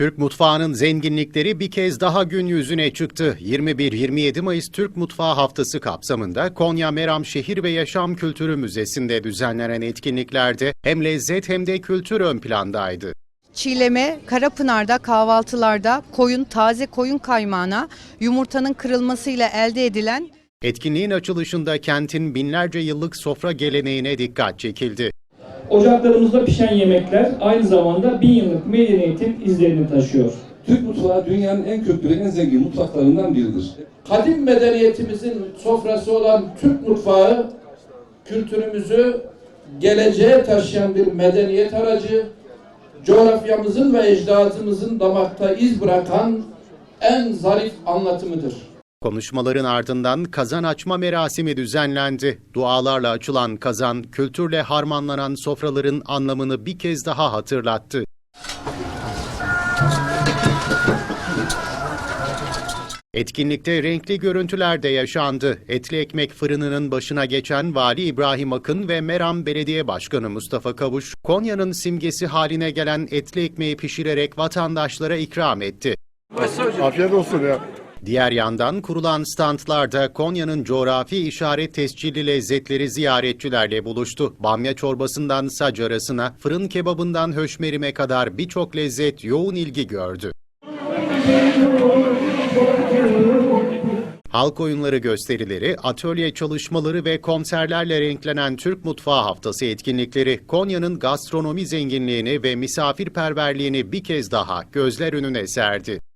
Türk mutfağının zenginlikleri bir kez daha gün yüzüne çıktı. 21-27 Mayıs Türk Mutfağı Haftası kapsamında Konya Meram Şehir ve Yaşam Kültürü Müzesi'nde düzenlenen etkinliklerde hem lezzet hem de kültür ön plandaydı. Çiğleme, Karapınar'da kahvaltılarda koyun, taze koyun kaymağına yumurtanın kırılmasıyla elde edilen Etkinliğin açılışında kentin binlerce yıllık sofra geleneğine dikkat çekildi. Ocaklarımızda pişen yemekler aynı zamanda bin yıllık medeniyetin izlerini taşıyor. Türk mutfağı dünyanın en kültürlü, en zengin mutfaklarından biridir. kadim medeniyetimizin sofrası olan Türk mutfağı kültürümüzü geleceğe taşıyan bir medeniyet aracı, coğrafyamızın ve ecdadımızın damakta iz bırakan en zarif anlatımıdır. Konuşmaların ardından kazan açma merasimi düzenlendi. Dualarla açılan kazan, kültürle harmanlanan sofraların anlamını bir kez daha hatırlattı. Etkinlikte renkli görüntüler de yaşandı. Etli Ekmek Fırını'nın başına geçen Vali İbrahim Akın ve Meram Belediye Başkanı Mustafa Kavuş, Konya'nın simgesi haline gelen etli ekmeği pişirerek vatandaşlara ikram etti. Afiyet olsun ya. Diğer yandan kurulan standlarda Konya'nın coğrafi işaret tescilli lezzetleri ziyaretçilerle buluştu. Bamya çorbasından sac arasına, fırın kebabından höşmerime kadar birçok lezzet yoğun ilgi gördü. Halk oyunları gösterileri, atölye çalışmaları ve konserlerle renklenen Türk Mutfağı Haftası etkinlikleri Konya'nın gastronomi zenginliğini ve misafirperverliğini bir kez daha gözler önüne serdi.